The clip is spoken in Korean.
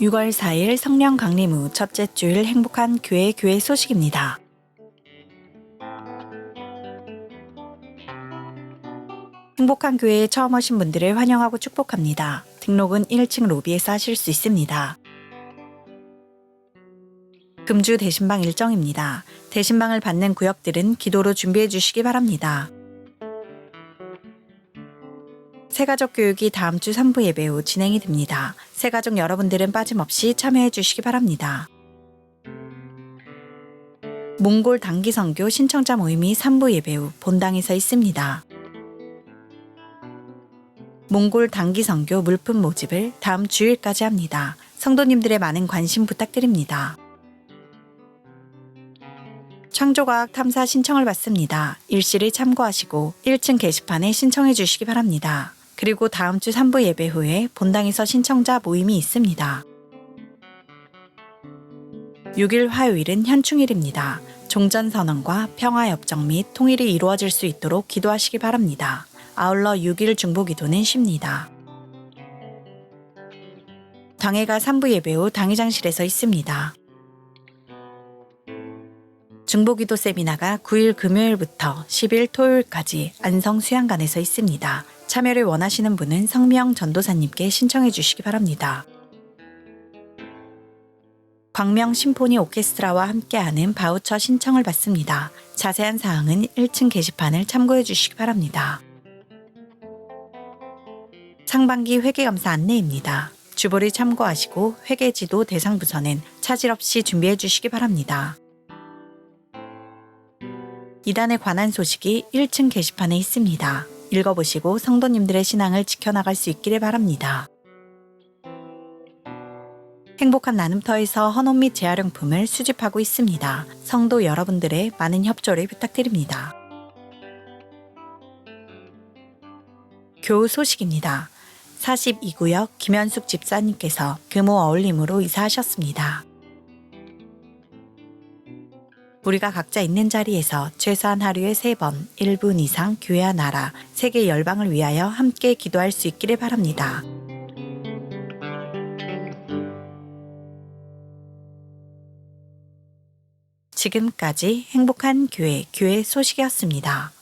6월 4일 성령 강림 후 첫째 주일 행복한 교회 교회 소식입니다. 행복한 교회에 처음 오신 분들을 환영하고 축복합니다. 등록은 1층 로비에서 하실 수 있습니다. 금주 대신방 일정입니다. 대신방을 받는 구역들은 기도로 준비해 주시기 바랍니다. 새가족 교육이 다음 주 3부 예배 후 진행이 됩니다. 새가족 여러분들은 빠짐없이 참여해 주시기 바랍니다. 몽골 단기 선교 신청자 모임이 3부 예배 후 본당에서 있습니다. 몽골 단기 선교 물품 모집을 다음 주일까지 합니다. 성도님들의 많은 관심 부탁드립니다. 창조과학 탐사 신청을 받습니다. 일시를 참고하시고 1층 게시판에 신청해 주시기 바랍니다. 그리고 다음 주 3부 예배 후에 본당에서 신청자 모임이 있습니다. 6일 화요일은 현충일입니다. 종전선언과 평화협정 및 통일이 이루어질 수 있도록 기도하시기 바랍니다. 아울러 6일 중보기도는 쉽니다. 당회가 3부 예배 후 당회장실에서 있습니다. 중보기도 세미나가 9일 금요일부터 10일 토요일까지 안성 수양관에서 있습니다. 참여를 원하시는 분은 성명 전도사님께 신청해 주시기 바랍니다. 광명 심포니 오케스트라와 함께하는 바우처 신청을 받습니다. 자세한 사항은 1층 게시판을 참고해 주시기 바랍니다. 상반기 회계감사 안내입니다. 주보를 참고하시고 회계지도 대상 부서는 차질 없이 준비해 주시기 바랍니다. 이단에 관한 소식이 1층 게시판에 있습니다. 읽어보시고 성도님들의 신앙을 지켜나갈 수 있기를 바랍니다. 행복한 나눔터에서 헌옷 및 재활용품을 수집하고 있습니다. 성도 여러분들의 많은 협조를 부탁드립니다. 교우 소식입니다. 42구역 김현숙 집사님께서 금호 어울림으로 이사하셨습니다. 우리가 각자 있는 자리에서 최소한 하루에 3번, 1분 이상 교회와 나라, 세계 열방을 위하여 함께 기도할 수 있기를 바랍니다. 지금까지 행복한 교회, 교회 소식이었습니다.